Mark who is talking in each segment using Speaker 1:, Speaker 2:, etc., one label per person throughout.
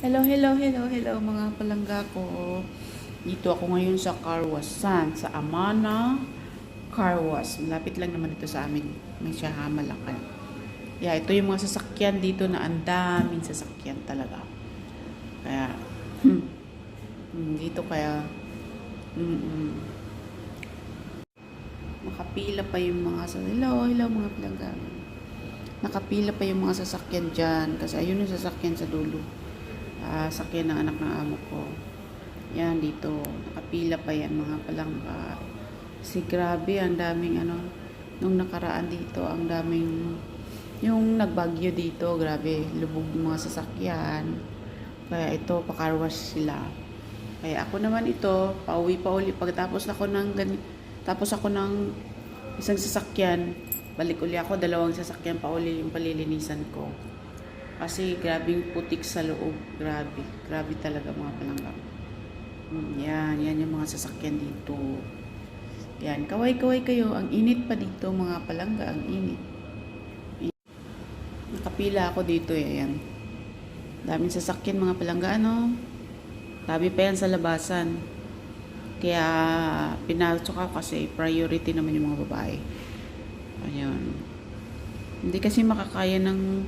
Speaker 1: Hello, hello, hello, hello mga palangga ko. Dito ako ngayon sa Carwasan, sa Amana Carwas. Malapit lang naman ito sa amin. May siya Malakal. Yeah, ito yung mga sasakyan dito na ang daming sasakyan talaga. Kaya, hmm, hmm, dito kaya, mm, mm, nakapila pa yung mga sa hello, hello mga palangga. Nakapila pa yung mga sasakyan dyan kasi ayun yung sasakyan sa dulo. Ah, sakyan ng anak ng amo ko. Yan dito, nakapila pa yan mga palangga. Si grabe, ang daming ano, nung nakaraan dito, ang daming yung nagbagyo dito, grabe, lubog mga sasakyan. Kaya ito, pakarwash sila. Kaya ako naman ito, pauwi pa uli. Pagkatapos ako ng gani- tapos ako ng isang sasakyan, balik uli ako, dalawang sasakyan pa uli yung palilinisan ko. Kasi grabing putik sa loob. Grabe. Grabe talaga mga palangga. Mm, Yan, yan yung mga sasakyan dito. Yan, kaway-kaway kayo. Ang init pa dito mga palangga, ang init. Nakapila ako dito eh, yan. Daming sasakyan mga palangga, ano? Dami pa yan sa labasan. Kaya pinasok ako kasi priority naman yung mga babae. Ayun. Hindi kasi makakaya ng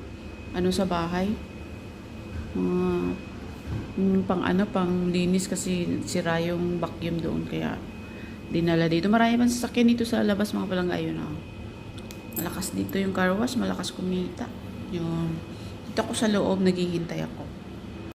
Speaker 1: ano sa bahay. Mga yung pang ano, pang linis kasi sira yung vacuum doon kaya dinala dito. Marami pang sasakyan dito sa labas mga palangga yun ah. Malakas dito yung car wash, malakas kumita. Yun. Dito ako sa loob, naghihintay ako.